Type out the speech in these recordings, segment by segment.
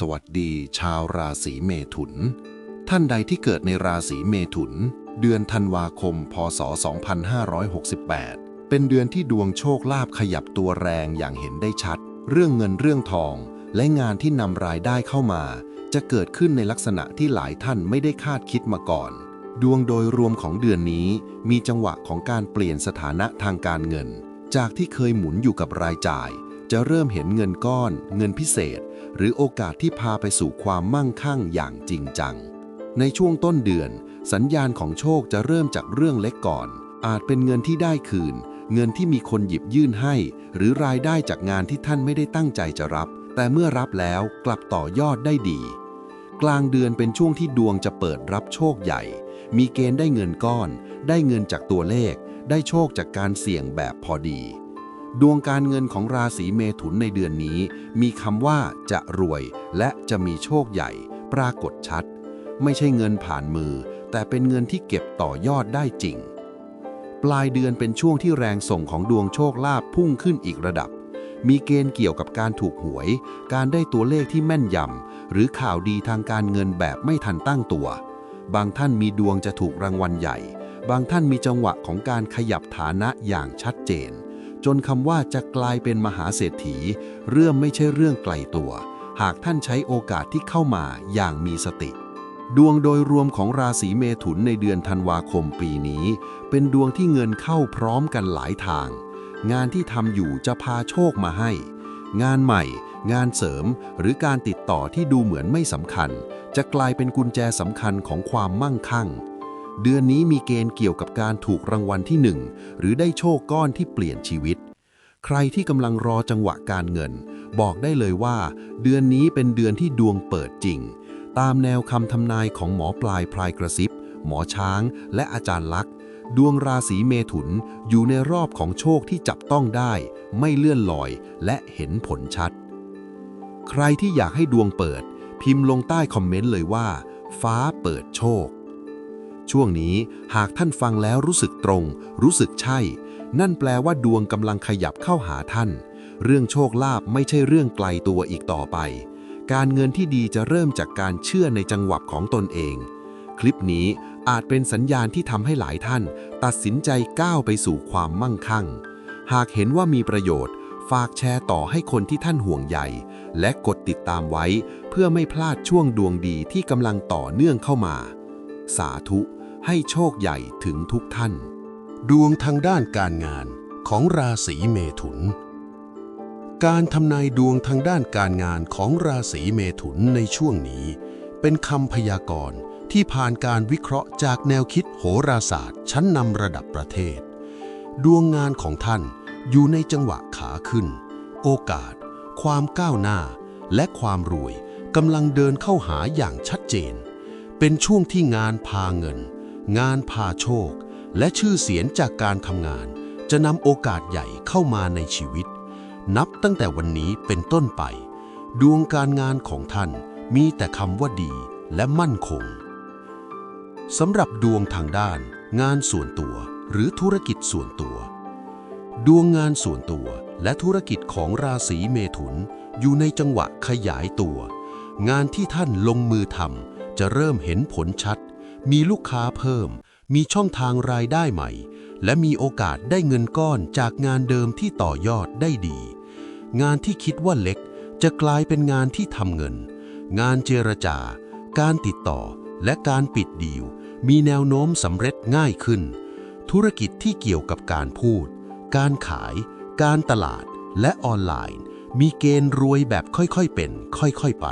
สวัสดีชาวราศีเมถุน ท่านใดที่เกิดในราศีเมถุน เดือนธันวาคม พศ 2568 เป็นเดือนที่ดวงโชคลาภขยับตัวแรงอย่างเห็นได้ชัด เรื่องเงินเรื่องทอง และงานที่นำรายได้เข้ามา จะเกิดขึ้นในลักษณะที่หลายท่านไม่ได้คาดคิดมาก่อน ดวงโดยรวมของเดือนนี้มีจังหวะของการเปลี่ยนสถานะทางการเงิน จากที่เคยหมุนอยู่กับรายจ่าย จะเริ่มเห็นเงินก้อน เงินพิเศษ หรือโอกาสที่พาไปสู่ความมั่งคั่งอย่างจริงจัง ในช่วงต้นเดือน สัญญาณของโชคจะเริ่มจากเรื่องเล็กก่อน อาจเป็นเงินที่ได้คืน เงินที่มีคนหยิบยื่นให้ หรือรายได้จากงานที่ท่านไม่ได้ตั้งใจจะรับ แต่เมื่อรับแล้วกลับต่อยอดได้ดี กลางเดือนเป็นช่วงที่ดวงจะเปิดรับโชคใหญ่ มีเกณฑ์ได้เงินก้อน ได้เงินจากตัวเลข ได้โชคจากการเสี่ยงแบบพอดี ดวงการเงินของราศีเมถุนในเดือนนี้ มีคำว่าจะรวยและจะมีโชคใหญ่ ปรากฏชัด ไม่ใช่เงินผ่านมือ แต่เป็นเงินที่เก็บต่อยอดได้จริง ปลายเดือนเป็นช่วงที่แรงส่งของดวงโชคลาภพุ่งขึ้นอีกระดับ มีเกณฑ์เกี่ยวกับการถูกหวย การได้ตัวเลขที่แม่นยำหรือข่าวดีทางการเงินแบบไม่ทันตั้งตัว บางท่านมีดวงจะถูกรางวัลใหญ่ บางท่านมีจังหวะของการขยับฐานะอย่างชัดเจน จนคำว่าจะกลายเป็นมหาเศรษฐี เรื่องไม่ใช่เรื่องไกลตัว หากท่านใช้โอกาสที่เข้ามาอย่างมีสติ ดวงโดยรวมของราศีเมถุนในเดือนธันวาคมปีนี้ เป็นดวงที่เงินเข้าพร้อมกันหลายทาง งานที่ทำอยู่จะพาโชคมาให้ งานใหม่ งานเสริม หรือการติดต่อที่ดูเหมือนไม่สำคัญ จะกลายเป็นกุญแจสำคัญของความมั่งคั่ง เดือนนี้มีเกณฑ์เกี่ยวกับการถูกรางวัลที่หนึ่งหรือได้โชคก้อนที่เปลี่ยนชีวิต ใครที่กำลังรอจังหวะการเงิน บอกได้เลยว่า เดือนนี้เป็นเดือนที่ดวงเปิดจริง ตามแนวคำทำนายของหมอปลายพลายกระซิบ หมอช้าง และอาจารย์ลักษ์ดวงราศีเมถุนอยู่ในรอบของโชคที่จับต้องได้ ไม่เลื่อนลอย และเห็นผลชัด ใครที่อยากให้ดวงเปิด พิมพ์ลงใต้คอมเมนต์เลยว่า ฟ้าเปิดโชค ช่วงนี้หากท่านฟังแล้วรู้สึกตรง รู้สึกใช่ นั่นแปลว่าดวงกำลังขยับเข้าหาท่าน เรื่องโชคลาภไม่ใช่เรื่องไกลตัวอีกต่อไป การเงินที่ดีจะเริ่มจากการเชื่อในจังหวะของตนเอง คลิปนี้อาจเป็นสัญญาณที่ทำให้หลายท่าน ตัดสินใจก้าวไปสู่ความมั่งคั่ง หากเห็นว่ามีประโยชน์ ฝากแชร์ต่อให้คนที่ท่านห่วงใยและกดติดตามไว้ เพื่อไม่พลาดช่วงดวงดีที่กำลังต่อเนื่องเข้ามา สาธุ ให้โชคใหญ่ถึงทุกท่าน ดวงทางด้านการงานของราศีเมถุน การทำนายดวงทางด้านการงานของราศีเมถุนในช่วงนี้ เป็นคำพยากรณ์ที่ผ่านการวิเคราะห์จากแนวคิดโหราศาสตร์ ชั้นนำระดับประเทศ ดวงงานของท่านอยู่ในจังหวะขาขึ้น โอกาส ความก้าวหน้า และความรวยกำลังเดินเข้าหาอย่างชัดเจน เป็นช่วงที่งานพาเงิน งานพาโชค และชื่อเสียงจากการทำงาน จะนำโอกาสใหญ่เข้ามาในชีวิต นับตั้งแต่วันนี้เป็นต้นไป ดวงการงานของท่านมีแต่คำว่าดีและมั่นคงสำหรับดวงทางด้าน งานส่วนตัวหรือธุรกิจส่วนตัว ดวงงานส่วนตัวและธุรกิจของราศีเมถุน อยู่ในจังหวะขยายตัว งานที่ท่านลงมือทำจะเริ่มเห็นผลชัด มีลูกค้าเพิ่ม มีช่องทางรายได้ใหม่ และมีโอกาสได้เงินก้อนจากงานเดิมที่ต่อยอดได้ดี งานที่คิดว่าเล็ก จะกลายเป็นงานที่ทำเงิน งานเจรจา การติดต่อ และการปิดดีล มีแนวโน้มสำเร็จง่ายขึ้น ธุรกิจที่เกี่ยวกับการพูด การขาย การตลาด และออนไลน์ มีเกณฑ์รวยแบบค่อยๆเป็น ค่อยๆไป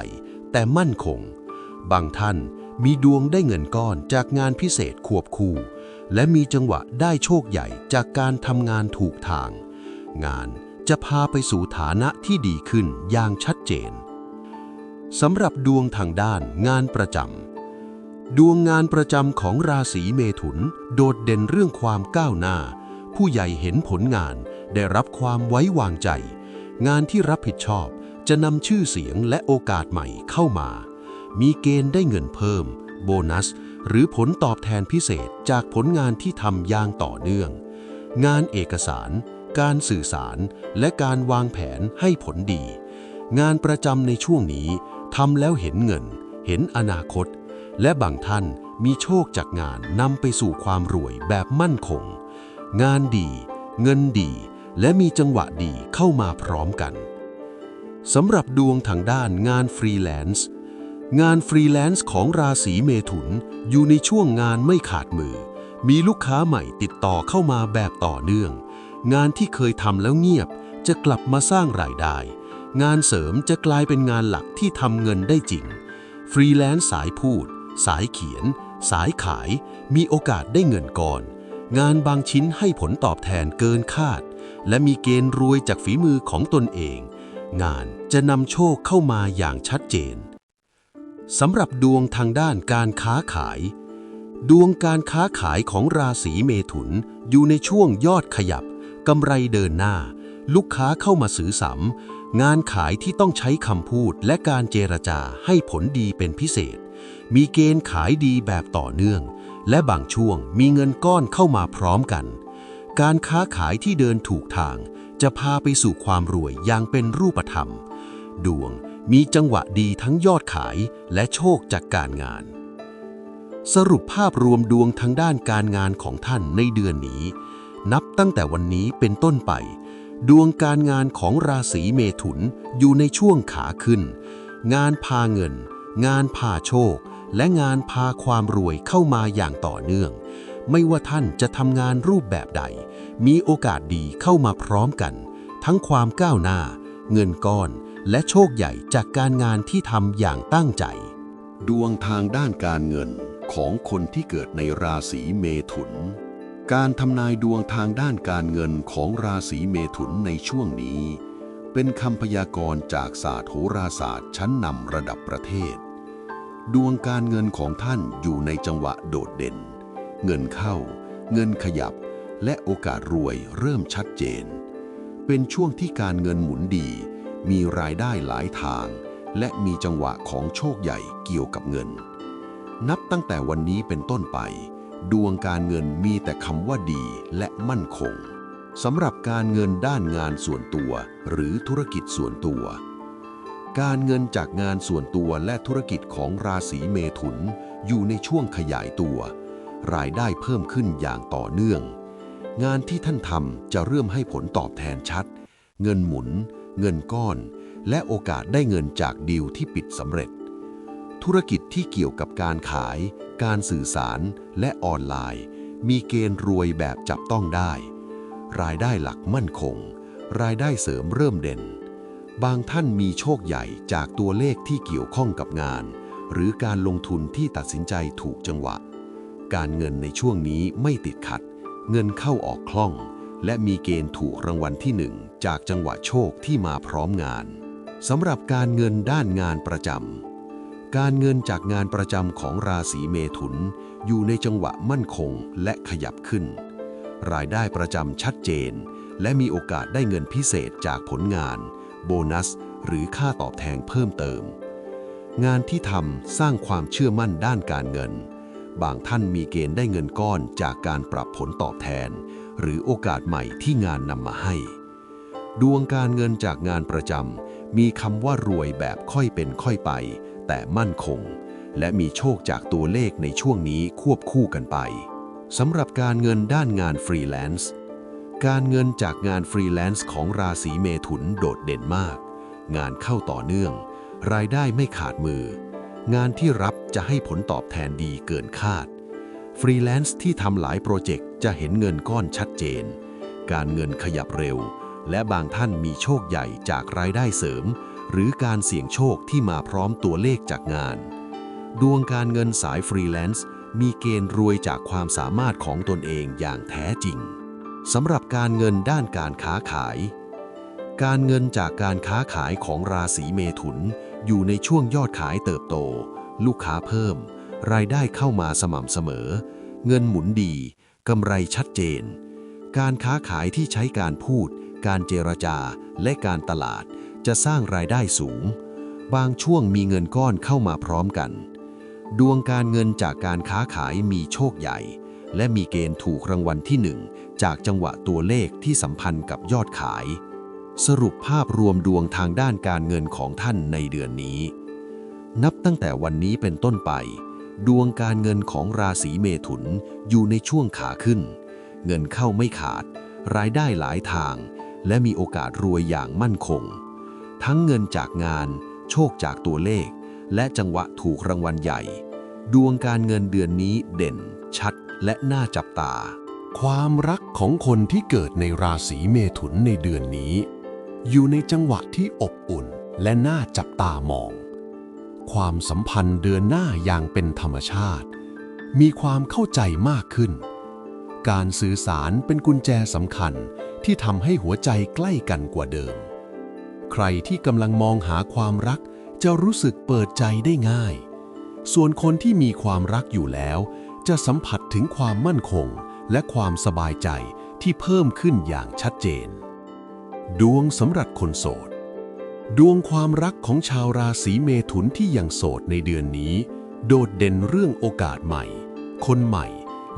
แต่มั่นคง บางท่าน มีดวงได้เงินก้อนจากงานพิเศษควบคู่ และมีจังหวะได้โชคใหญ่จากการทำงานถูกทาง งานจะพาไปสู่ฐานะที่ดีขึ้นอย่างชัดเจนสำหรับดวงทางด้านงานประจำดวงงานประจำของราศีเมถุน โดดเด่นเรื่องความก้าวหน้า ผู้ใหญ่เห็นผลงานได้รับความไว้วางใจ งานที่รับผิดชอบจะนำชื่อเสียงและโอกาสใหม่เข้ามา มีเกณฑ์ได้เงินเพิ่ม โบนัส หรือผลตอบแทนพิเศษจากผลงานที่ทำอย่างต่อเนื่อง งานเอกสาร การสื่อสาร และการวางแผนให้ผลดี งานประจำในช่วงนี้ทำแล้วเห็นเงิน เห็นอนาคต และบางท่านมีโชคจากงานนำไปสู่ความรวยแบบมั่นคง งานดี เงินดี และมีจังหวะดีเข้ามาพร้อมกันสำหรับดวงทางด้านงานฟรีแลนซ์ งานฟรีแลนซ์ของราศีเมถุนอยู่ในช่วงงานไม่ขาดมือ มีลูกค้าใหม่ติดต่อเข้ามาแบบต่อเนื่อง งานที่เคยทำแล้วเงียบจะกลับมาสร้างรายได้ งานเสริมจะกลายเป็นงานหลักที่ทำเงินได้จริง ฟรีแลนซ์สายพูด สายเขียน สายขาย มีโอกาสได้เงินก่อน งานบางชิ้นให้ผลตอบแทนเกินคาด และมีเกณฑ์รวยจากฝีมือของตนเอง งานจะนำโชคเข้ามาอย่างชัดเจน สำหรับดวงทางด้านการค้าขาย ดวงการค้าขายของราศีเมถุนอยู่ในช่วงยอดขยับกำไรเดินหน้า ลูกค้าเข้ามาซื้อสำงานขายที่ต้องใช้คำพูดและการเจรจาให้ผลดีเป็นพิเศษ มีเกณฑ์ขายดีแบบต่อเนื่อง และบางช่วงมีเงินก้อนเข้ามาพร้อมกัน การค้าขายที่เดินถูกทาง จะพาไปสู่ความรวยอย่างเป็นรูปธรรม ดวง มีจังหวะดีทั้งยอดขายและโชคจากการงาน สรุปภาพรวมดวงทางด้านการงานของท่านในเดือนนี้ นับตั้งแต่วันนี้เป็นต้นไป ดวงการงานของราศีเมถุนอยู่ในช่วงขาขึ้น งานพาเงิน งานพาโชค และงานพาความรวยเข้ามาอย่างต่อเนื่อง ไม่ว่าท่านจะทำงานรูปแบบใด มีโอกาสดีเข้ามาพร้อมกัน ทั้งความก้าวหน้า เงินก้อน และโชคใหญ่จากการงานที่ทำอย่างตั้งใจ ดวงทางด้านการเงินของคนที่เกิดในราศีเมถุน การทำนายดวงทางด้านการเงินของราศีเมถุนในช่วงนี้ เป็นคำพยากรณ์จากศาสตร์โหราศาสตร์ชั้นนำระดับประเทศ ดวงการเงินของท่านอยู่ในจังหวะโดดเด่น เงินเข้า เงินขยับ และโอกาสรวยเริ่มชัดเจน เป็นช่วงที่การเงินหมุนดี มีรายได้หลายทาง และมีจังหวะของโชคใหญ่เกี่ยวกับเงิน นับตั้งแต่วันนี้เป็นต้นไป ดวงการเงินมีแต่คำว่าดีและมั่นคงสำหรับการเงินด้านงานส่วนตัว หรือธุรกิจส่วนตัว การเงินจากงานส่วนตัวและธุรกิจของราศีเมถุน อยู่ในช่วงขยายตัว รายได้เพิ่มขึ้นอย่างต่อเนื่อง งานที่ท่านทำจะเริ่มให้ผลตอบแทนชัด เงินหมุน เงินก้อน และโอกาสได้เงินจากดีลที่ปิดสำเร็จ ธุรกิจที่เกี่ยวกับการขาย การสื่อสาร และออนไลน์ มีเกณฑ์รวยแบบจับต้องได้ รายได้หลักมั่นคง รายได้เสริมเริ่มเด่น บางท่านมีโชคใหญ่จากตัวเลขที่เกี่ยวข้องกับงาน หรือการลงทุนที่ตัดสินใจถูกจังหวะ การเงินในช่วงนี้ไม่ติดขัด เงินเข้าออกคล่องและมีเกณฑ์ถูกรางวัลที่หนึ่ง จากจังหวะโชคที่มาพร้อมงานสำหรับการเงินด้านงานประจำการเงินจากงานประจำของราศีเมถุน อยู่ในจังหวะมั่นคงและขยับขึ้น รายได้ประจำชัดเจน และมีโอกาสได้เงินพิเศษจากผลงาน โบนัส หรือค่าตอบแทนเพิ่มเติม งานที่ทำสร้างความเชื่อมั่นด้านการเงิน บางท่านมีเกณฑ์ได้เงินก้อนจากการปรับผลตอบแทน หรือโอกาสใหม่ที่งานนำมาให้ ดวงการเงินจากงานประจำมีคำว่ารวยแบบค่อยเป็นค่อยไป แต่มั่นคง และมีโชคจากตัวเลขในช่วงนี้ควบคู่กันไปสำหรับการเงินด้านงานฟรีแลนซ์การเงินจากงานฟรีแลนซ์ของราศีเมถุนโดดเด่นมาก งานเข้าต่อเนื่อง รายได้ไม่ขาดมือ งานที่รับจะให้ผลตอบแทนดีเกินคาด ฟรีแลนซ์ที่ทำหลายโปรเจกต์จะเห็นเงินก้อนชัดเจน การเงินขยับเร็ว และบางท่านมีโชคใหญ่จากรายได้เสริม หรือการเสี่ยงโชคที่มาพร้อมตัวเลขจากงาน ดวงการเงินสายฟรีแลนซ์มีเกณฑ์รวยจากความสามารถของตนเองอย่างแท้จริงสำหรับการเงินด้านการค้าขาย การเงินจากการค้าขายของราศีเมถุน อยู่ในช่วงยอดขายเติบโต ลูกค้าเพิ่ม รายได้เข้ามาสม่ำเสมอ เงินหมุนดีกำไรชัดเจน การค้าขายที่ใช้การพูด การเจรจาและการตลาด จะสร้างรายได้สูง บางช่วงมีเงินก้อนเข้ามาพร้อมกัน ดวงการเงินจากการค้าขายมีโชคใหญ่ และมีเกณฑ์ถูกรางวัลที่หนึ่งจากจังหวะตัวเลขที่สัมพันธ์กับยอดขาย สรุปภาพรวมดวงทางด้านการเงินของท่านในเดือนนี้ นับตั้งแต่วันนี้เป็นต้นไป ดวงการเงินของราศีเมถุนอยู่ในช่วงขาขึ้น เงินเข้าไม่ขาด รายได้หลายทาง และมีโอกาสรวยอย่างมั่นคง ทั้งเงินจากงาน โชคจากตัวเลข และจังหวะถูกรางวัลใหญ่ ดวงการเงินเดือนนี้เด่น ชัด และน่าจับตา ความรักของคนที่เกิดในราศีเมถุนในเดือนนี้ อยู่ในจังหวะที่อบอุ่นและน่าจับตามอง ความสัมพันธ์เดือนหน้าอย่างเป็นธรรมชาติ มีความเข้าใจมากขึ้น การสื่อสารเป็นกุญแจสำคัญ ที่ทำให้หัวใจใกล้กันกว่าเดิม ใครที่กำลังมองหาความรักจะรู้สึกเปิดใจได้ง่าย ส่วนคนที่มีความรักอยู่แล้ว จะสัมผัสถึงความมั่นคงและความสบายใจที่เพิ่มขึ้นอย่างชัดเจน ดวงสำหรับคนโสด ดวงความรักของชาวราศีเมถุนที่ยังโสดในเดือนนี้ โดดเด่นเรื่องโอกาสใหม่ คนใหม่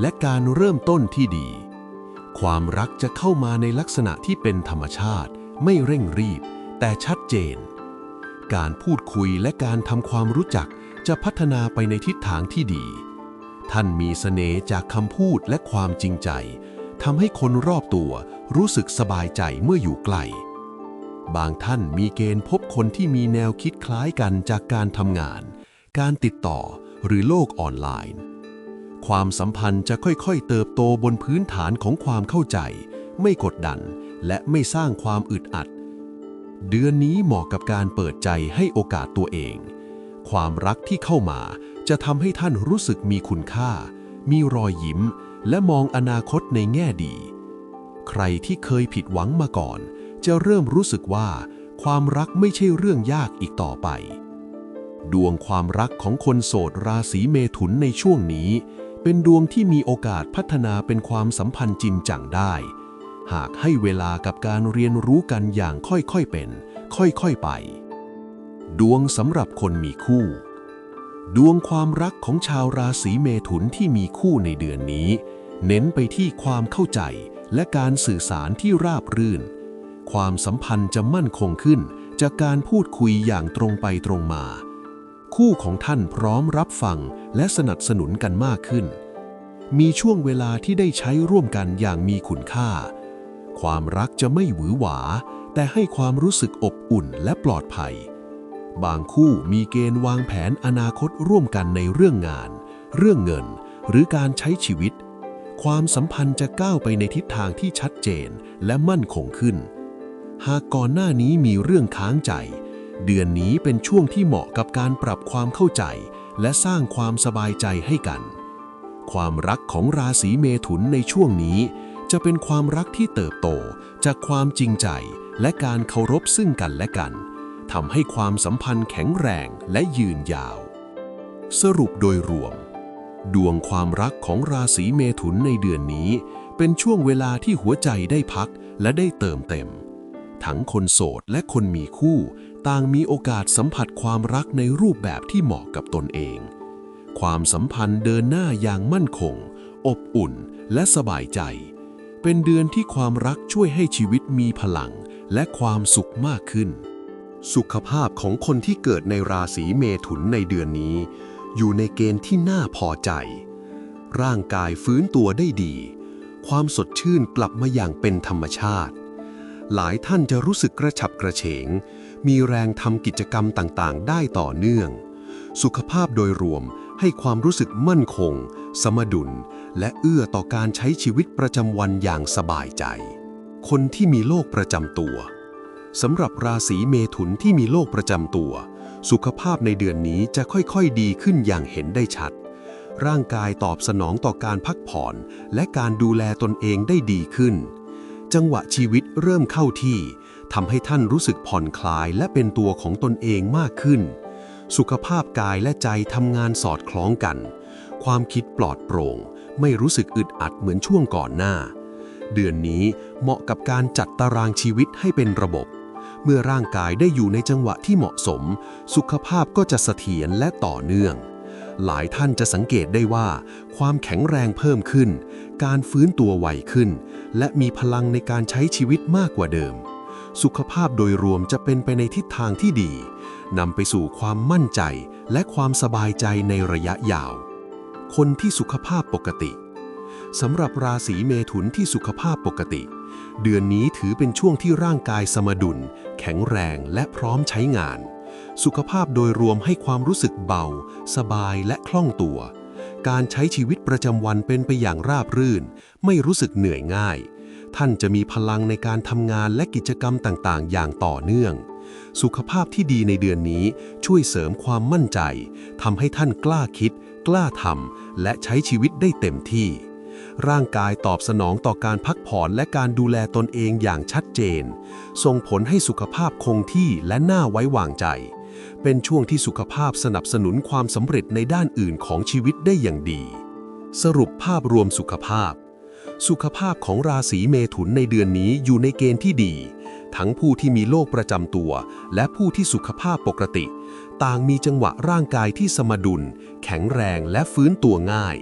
และการเริ่มต้นที่ดี ความรักจะเข้ามาในลักษณะที่เป็นธรรมชาติ ไม่เร่งรีบ แต่ชัดเจน การพูดคุยและการทำความรู้จักจะพัฒนาไปในทิศทางที่ดี ท่านมีเสน่ห์จากคำพูดและความจริงใจทำให้คนรอบตัวรู้สึกสบายใจเมื่ออยู่ใกล้บางท่านมีเกณฑ์พบคนที่มีแนวคิดคล้ายกันจากการทำงาน การติดต่อหรือโลกออนไลน์ ความสัมพันธ์จะค่อยๆ เติบโตบนพื้นฐานของความเข้าใจ ไม่กดดัน และไม่สร้างความอึดอัด เดือนนี้เหมาะกับการเปิดใจให้โอกาสตัวเอง ความรักที่เข้ามาจะทำให้ท่านรู้สึกมีคุณค่า มีรอยยิ้ม และมองอนาคตในแง่ดี ใครที่เคยผิดหวังมาก่อน จะเริ่มรู้สึกว่า ความรักไม่ใช่เรื่องยากอีกต่อไปดวงความรักของคนโสดราศีเมถุนในช่วงนี้ เป็นดวงที่มีโอกาสพัฒนาเป็นความสัมพันธ์จริงจังได้ หากให้เวลากับการเรียนรู้กันอย่างค่อยๆเป็น ค่อยๆไป ดวงสำหรับคนมีคู่ ดวงความรักของชาวราศีเมถุนที่มีคู่ในเดือนนี้ เน้นไปที่ความเข้าใจและการสื่อสารที่ราบรื่น ความสัมพันธ์จะมั่นคงขึ้น จากการพูดคุยอย่างตรงไปตรงมา คู่ของท่านพร้อมรับฟัง และสนับสนุนกันมากขึ้น มีช่วงเวลาที่ได้ใช้ร่วมกันอย่างมีคุณค่า ความรักจะไม่หวือหวา แต่ให้ความรู้สึกอบอุ่นและปลอดภัย บางคู่มีเกณฑ์วางแผนอนาคตร่วมกันในเรื่องงาน เรื่องเงิน หรือการใช้ชีวิต ความสัมพันธ์จะก้าวไปในทิศทางที่ชัดเจนและมั่นคงขึ้น หากก่อนหน้านี้มีเรื่องค้างใจเดือนนี้เป็นช่วงที่เหมาะกับการปรับความเข้าใจ และสร้างความสบายใจให้กัน ความรักของราศีเมถุนในช่วงนี้ จะเป็นความรักที่เติบโตจากความจริงใจและการเคารพซึ่งกันและกันทำให้ความสัมพันธ์แข็งแรงและยืนยาว สรุปโดยรวม ดวงความรักของราศีเมถุนในเดือนนี้ เป็นช่วงเวลาที่หัวใจได้พักและได้เติมเต็ม ทั้งคนโสดและคนมีคู่ ต่างมีโอกาสสัมผัสความรักในรูปแบบที่เหมาะกับตนเอง ความสัมพันธ์เดินหน้าอย่างมั่นคง อบอุ่นและสบายใจ เป็นเดือนที่ความรักช่วยให้ชีวิตมีพลังและความสุขมากขึ้น สุขภาพของคนที่เกิดในราศีเมถุนในเดือนนี้ อยู่ในเกณฑ์ที่น่าพอใจ ร่างกายฟื้นตัวได้ดี ความสดชื่นกลับมาอย่างเป็นธรรมชาติ หลายท่านจะรู้สึกกระฉับกระเฉง มีแรงทำกิจกรรมต่างๆ ได้ต่อเนื่อง สุขภาพโดยรวมให้ความรู้สึกมั่นคง สมดุล และเอื้อต่อการใช้ชีวิตประจำวันอย่างสบายใจ คนที่มีโรคประจำตัวสำหรับราศีเมถุนที่มีโรคประจำตัว สุขภาพในเดือนนี้จะค่อยๆดีขึ้นอย่างเห็นได้ชัด ร่างกายตอบสนองต่อการพักผ่อน และการดูแลตนเองได้ดีขึ้น จังหวะชีวิตเริ่มเข้าที่ ทำให้ท่านรู้สึกผ่อนคลายและเป็นตัวของตนเองมากขึ้น สุขภาพกายและใจทำงานสอดคล้องกัน ความคิดปลอดโปร่ง ไม่รู้สึกอึดอัดเหมือนช่วงก่อนหน้า เดือนนี้เหมาะกับการจัดตารางชีวิตให้เป็นระบบ เมื่อร่างกายได้อยู่ในจังหวะที่เหมาะสม สุขภาพก็จะเสถียรและต่อเนื่องหลายท่านจะสังเกตได้ว่า ความแข็งแรงเพิ่มขึ้น การฟื้นตัวไวขึ้น และมีพลังในการใช้ชีวิตมากกว่าเดิม สุขภาพโดยรวมจะเป็นไปในทิศทางที่ดีนำไปสู่ความมั่นใจและความสบายใจในระยะยาว คนที่สุขภาพปกติสำหรับราศีเมถุนที่สุขภาพปกติ เดือนนี้ถือเป็นช่วงที่ร่างกายสมดุล แข็งแรงและพร้อมใช้งาน สุขภาพโดยรวมให้ความรู้สึกเบา สบายและคล่องตัว การใช้ชีวิตประจำวันเป็นไปอย่างราบรื่น ไม่รู้สึกเหนื่อยง่าย ท่านจะมีพลังในการทำงานและกิจกรรมต่างๆ อย่างต่อเนื่อง สุขภาพที่ดีในเดือนนี้ช่วยเสริมความมั่นใจทำให้ท่านกล้าคิด กล้าทำและใช้ชีวิตได้เต็มที่ ร่างกายตอบสนองต่อการพักผ่อนและการดูแลตนเองอย่างชัดเจน ส่งผลให้สุขภาพคงที่และน่าไว้วางใจ เป็นช่วงที่สุขภาพสนับสนุนความสำเร็จในด้านอื่นของชีวิตได้อย่างดี สรุปภาพรวมสุขภาพ สุขภาพของราศีเมถุนในเดือนนี้อยู่ในเกณฑ์ที่ดี ทั้งผู้ที่มีโรคประจำตัว และผู้ที่สุขภาพปกติ ต่างมีจังหวะร่างกายที่สมดุล แข็งแรงและฟื้นตัวง่าย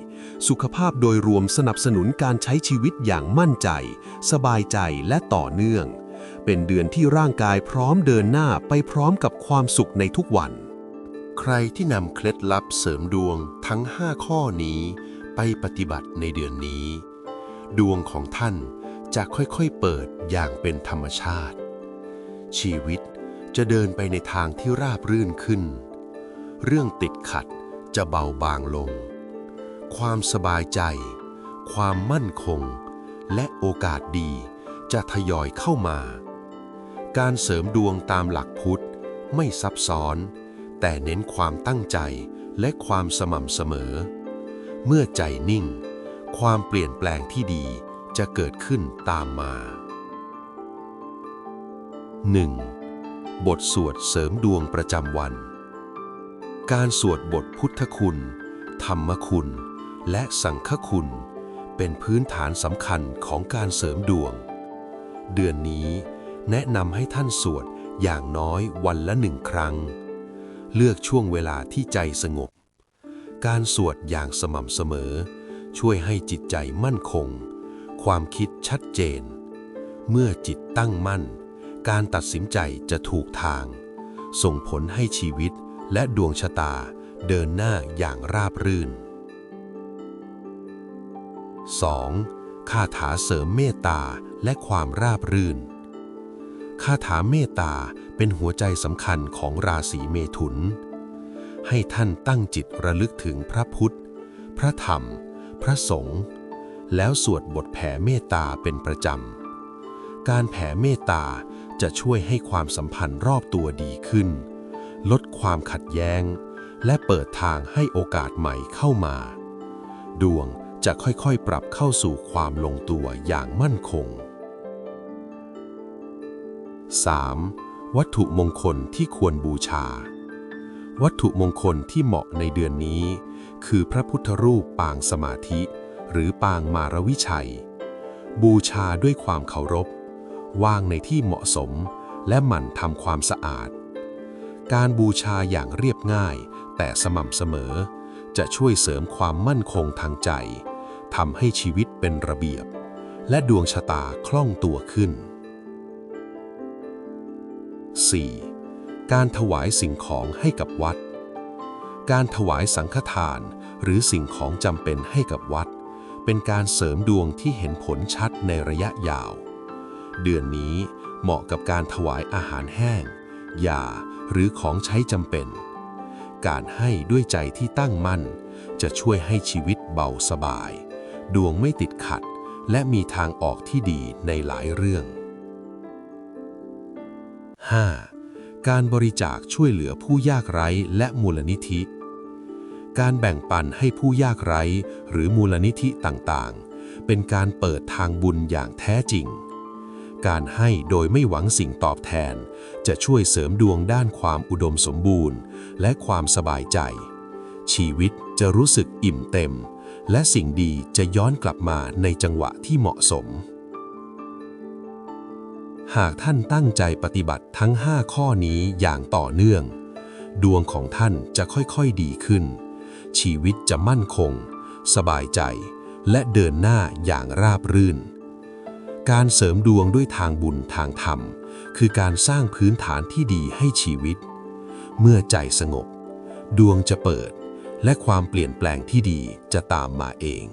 สุขภาพโดยรวมสนับสนุนการใช้ชีวิตอย่างมั่นใจ สบายใจและต่อเนื่อง เป็นเดือนที่ร่างกายพร้อมเดินหน้าไปพร้อมกับความสุขในทุกวัน ใครที่นำเคล็ดลับเสริมดวงทั้ง 5 ข้อนี้ ไปปฏิบัติในเดือนนี้ ดวงของท่านจะค่อยๆเปิดอย่างเป็นธรรมชาติ ชีวิตจะเดินไปในทางที่ราบรื่นขึ้น เรื่องติดขัดจะเบาบางลง ความสบายใจ ความมั่นคง และโอกาสดีจะทยอยเข้ามา การเสริมดวงตามหลักพุทธไม่ซับซ้อน แต่เน้นความตั้งใจและความสม่ำเสมอ เมื่อใจนิ่ง ความเปลี่ยนแปลงที่ดีจะเกิดขึ้นตามมา 1. บทสวดเสริมดวงประจำวัน การสวดบทพุทธคุณ ธรรมคุณ และสังฆคุณ เป็นพื้นฐานสำคัญของการเสริมดวง เดือนนี้แนะนำให้ท่านสวดอย่างน้อยวันละหนึ่งครั้ง เลือกช่วงเวลาที่ใจสงบ การสวดอย่างสม่ำเสมอ ช่วยให้จิตใจมั่นคง ความคิดชัดเจน เมื่อจิตตั้งมั่น การตัดสินใจจะถูกทาง ส่งผลให้ชีวิตและดวงชะตาเดินหน้าอย่างราบรื่น 2. คาถาเสริมเมตตาและความราบรื่น คาถาเมตตาเป็นหัวใจสำคัญของราศีเมถุน ให้ท่านตั้งจิตระลึกถึงพระพุทธ พระธรรม พระสงฆ์แล้วสวดบทแผ่เมตตาเป็นประจำ การแผ่เมตตาจะช่วยให้ความสัมพันธ์รอบตัวดีขึ้น ลดความขัดแย้ง และเปิดทางให้โอกาสใหม่เข้ามา ดวงจะค่อยๆ ปรับเข้าสู่ความลงตัวอย่างมั่นคง 3. วัตถุมงคลที่ควรบูชา วัตถุมงคลที่เหมาะในเดือนนี้ คือพระพุทธรูปปางสมาธิ หรือปางมารวิชัย บูชาด้วยความเคารพ วางในที่เหมาะสม และหมั่นทำความสะอาด การบูชาอย่างเรียบง่าย แต่สม่ำเสมอ จะช่วยเสริมความมั่นคงทางใจทำให้ชีวิตเป็นระเบียบ และดวงชะตาคล่องตัวขึ้น 4. การถวายสิ่งของให้กับวัด การถวายสังฆทาน หรือสิ่งของจำเป็นให้กับวัด เป็นการเสริมดวงที่เห็นผลชัดในระยะยาว เดือนนี้เหมาะกับการถวายอาหารแห้งยาหรือของใช้จำเป็น การให้ด้วยใจที่ตั้งมั่น จะช่วยให้ชีวิตเบาสบาย ดวงไม่ติดขัด และมีทางออกที่ดีในหลายเรื่อง 5. การบริจาคช่วยเหลือผู้ยากไร้และมูลนิธิ การแบ่งปันให้ผู้ยากไร้หรือมูลนิธิต่างๆ เป็นการเปิดทางบุญอย่างแท้จริง การให้โดยไม่หวังสิ่งตอบแทน จะช่วยเสริมดวงด้านความอุดมสมบูรณ์ และความสบายใจ ชีวิตจะรู้สึกอิ่มเต็ม และสิ่งดีจะย้อนกลับมาในจังหวะที่เหมาะสม หากท่านตั้งใจปฏิบัติทั้ง 5 ข้อนี้อย่างต่อเนื่อง ดวงของท่านจะค่อยๆดีขึ้น ชีวิตจะมั่นคง สบายใจ และเดินหน้าอย่างราบรื่น การเสริมดวงด้วยทางบุญทางธรรม คือการสร้างพื้นฐานที่ดีให้ชีวิต เมื่อใจสงบ ดวงจะเปิด และความเปลี่ยนแปลงที่ดีจะตามมาเอง